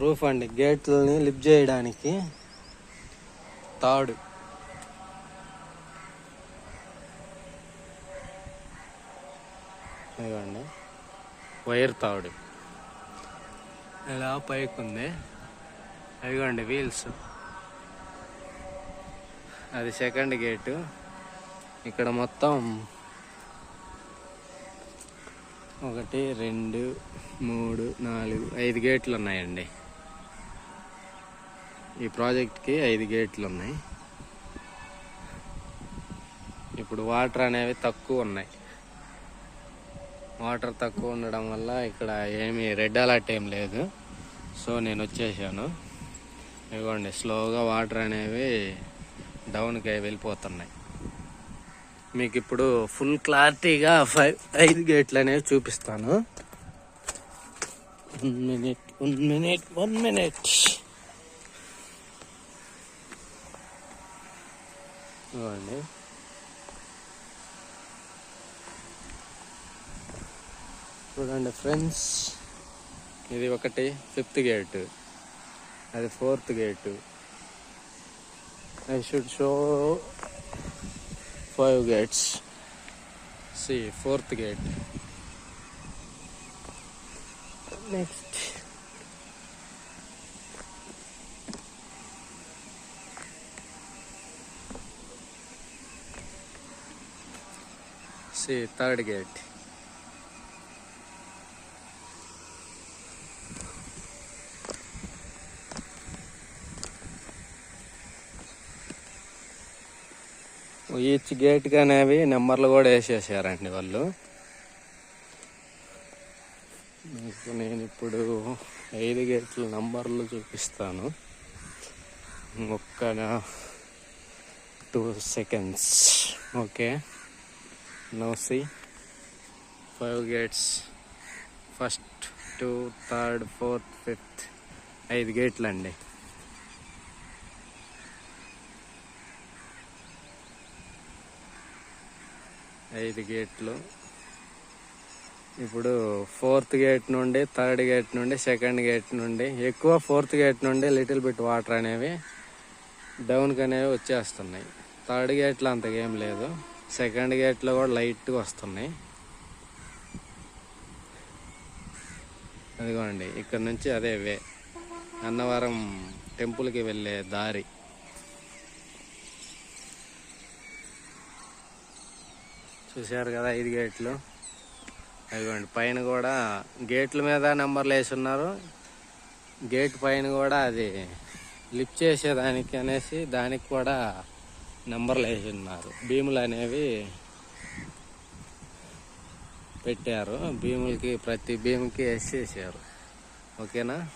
Roof అండి. గేట్లని lift చేయడానికి తాడు. ఇదిగోండి. వైర్ తాడు. ఇలా పైకి ఉంది అదిగోండి వీల్స్. అది సెకండ్ గేటు. ఇక్కడ మొత్తం ఒకటి రెండు మూడు నాలుగు ఐదు గేట్లు ఉన్నాయండి. ఈ ప్రాజెక్ట్కి ఐదు గేట్లు ఉన్నాయి ఇప్పుడు వాటర్ అనేవి తక్కువ ఉన్నాయి. వాటర్ తక్కువ ఉండడం వల్ల ఇక్కడ ఏమీ రెడ్ అలర్ట్ ఏం లేదు. సో నేను వచ్చేసాను. ఇదిగోండి స్లోగా వాటర్ అనేవి డౌన్కి వెళ్ళిపోతున్నాయి. మీకు ఇప్పుడు ఫుల్ క్లారిటీగా ఫైవ్ ఐదు గేట్లు అనేవి చూపిస్తాను. One minute one minute one minute. ఇవ్వండి. చూడండి ఫ్రెండ్స్ ఇది ఒకటి ఫిఫ్త్ గేట్ అది fourth gate. I should show five gates see fourth gate next see third gate each గేట్కి అనేవి నెంబర్లు కూడా వేసేసారండి వాళ్ళు మీకు నేను ఇప్పుడు ఐదు గేట్ల నంబర్లు చూపిస్తాను ఒక్క two seconds okay no see five gates first two third fourth fifth ఐదు గేట్లు అండి ఐదు గేట్లు. ఇప్పుడు ఫోర్త్ గేట్ నుండి థర్డ్ గేట్ నుండి సెకండ్ గేట్ నుండి ఎక్కువ ఫోర్త్ గేట్ నుండి లిటిల్ బిట్ వాటర్ అనేవి డౌన్కి అనేవి వచ్చేస్తున్నాయి. థర్డ్ గేట్లో అంతగా ఏం లేదు. సెకండ్ గేట్లో కూడా లైట్గా వస్తున్నాయి. అదిగోండి ఇక్కడ నుంచి అదే వే. అన్నవరం టెంపుల్కి వెళ్ళే దారి. చూశారు కదా ఐదు గేట్లు. అదిగోండి పైన కూడా గేట్ల మీద నెంబర్లు వేసి ఉన్నారు. గేట్ పైన కూడా అది లిఫ్ట్ చేసేదానికి అనేసి దానికి కూడా నెంబర్లు వేసి ఉన్నారు భీములు అనేవి పెట్టారు. భీములకి ప్రతి భీముకి వేసేసారు. ఓకేనా?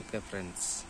Okay friends.